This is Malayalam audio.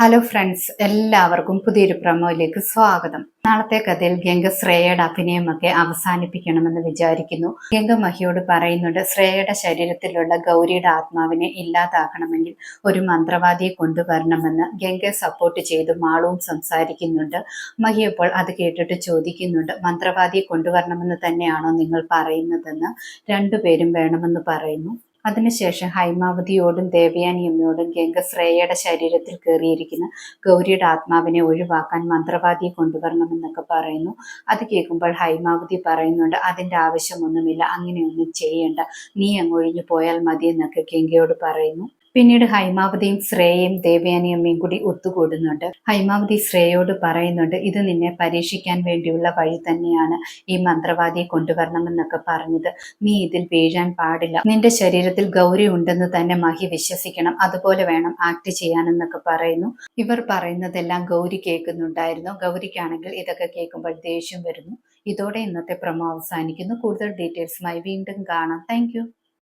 ഹലോ ഫ്രണ്ട്സ് എല്ലാവർക്കും പുതിയൊരു പ്രമോയിലേക്ക് സ്വാഗതം. നാളത്തെ കഥയിൽ ഗംഗ ശ്രേയയുടെ അഭിനയമൊക്കെ അവസാനിപ്പിക്കണമെന്ന് വിചാരിക്കുന്നു. ഗംഗ മഹിയോട് പറയുന്നുണ്ട് ശ്രേയയുടെ ശരീരത്തിലുള്ള ഗൗരിയുടെ ആത്മാവിനെ ഇല്ലാതാക്കണമെങ്കിൽ ഒരു മന്ത്രവാദിയെ കൊണ്ടുവരണമെന്ന് ഗംഗയെ സപ്പോർട്ട് ചെയ്ത് മാളവും സംസാരിക്കുന്നുണ്ട്. മഹി അപ്പോൾ അത് കേട്ടിട്ട് ചോദിക്കുന്നുണ്ട് മന്ത്രവാദിയെ കൊണ്ടുവരണമെന്ന് തന്നെയാണോ നിങ്ങൾ പറയുന്നതെന്ന്? രണ്ടുപേരും വേണമെന്ന് പറയുന്നു. അതിനുശേഷം ഹൈമാവതിയോടും ദേവയാനിയമ്മയോടും ഗംഗശ്രേയയുടെ ശരീരത്തിൽ കയറിയിരിക്കുന്ന ഗൗരിയുടെ ആത്മാവിനെ ഒഴിവാക്കാൻ മന്ത്രവാദിയെ കൊണ്ടുവരണമെന്നൊക്കെ പറയുന്നു. അത് കേൾക്കുമ്പോൾ ഹൈമാവതി പറയുന്നുണ്ട് അതിന്റെ ആവശ്യമൊന്നുമില്ല അങ്ങനെയൊന്നും ചെയ്യേണ്ട. നീ അങ്ങൊഴിഞ്ഞു പോയാൽ മതി എന്നൊക്കെ ഗംഗയോട് പറയുന്നു. പിന്നീട് ഹൈമാവതിയും ശ്രേയയും ദേവയാനിയമ്മയും കൂടി ഒത്തുകൂടുന്നുണ്ട്. ഹൈമാവതി ശ്രേയോട് പറയുന്നുണ്ട് ഇത് നിന്നെ പരീക്ഷിക്കാൻ വേണ്ടിയുള്ള വഴി തന്നെയാണ് ഈ മന്ത്രവാദിയെ കൊണ്ടുവരണമെന്നൊക്കെ പറഞ്ഞത്. നീ ഇതിൽ വീഴാൻ പാടില്ല. നിന്റെ ശരീരത്തിൽ ഗൗരി ഉണ്ടെന്ന് തന്നെ മഹി വിശ്വസിക്കണം. അതുപോലെ വേണം ആക്ട് ചെയ്യാനെന്നൊക്കെ പറയുന്നു. ഇവർ പറയുന്നതെല്ലാം ഗൗരി കേൾക്കുന്നുണ്ടായിരുന്നു. ഗൗരിക്കാണെങ്കിൽ ഇതൊക്കെ കേൾക്കുമ്പോൾ ദേഷ്യം വരുന്നു. ഇതോടെ ഇന്നത്തെ പ്രമോ അവസാനിക്കുന്നു. കൂടുതൽ ഡീറ്റെയിൽസുമായി വീണ്ടും കാണാം. താങ്ക്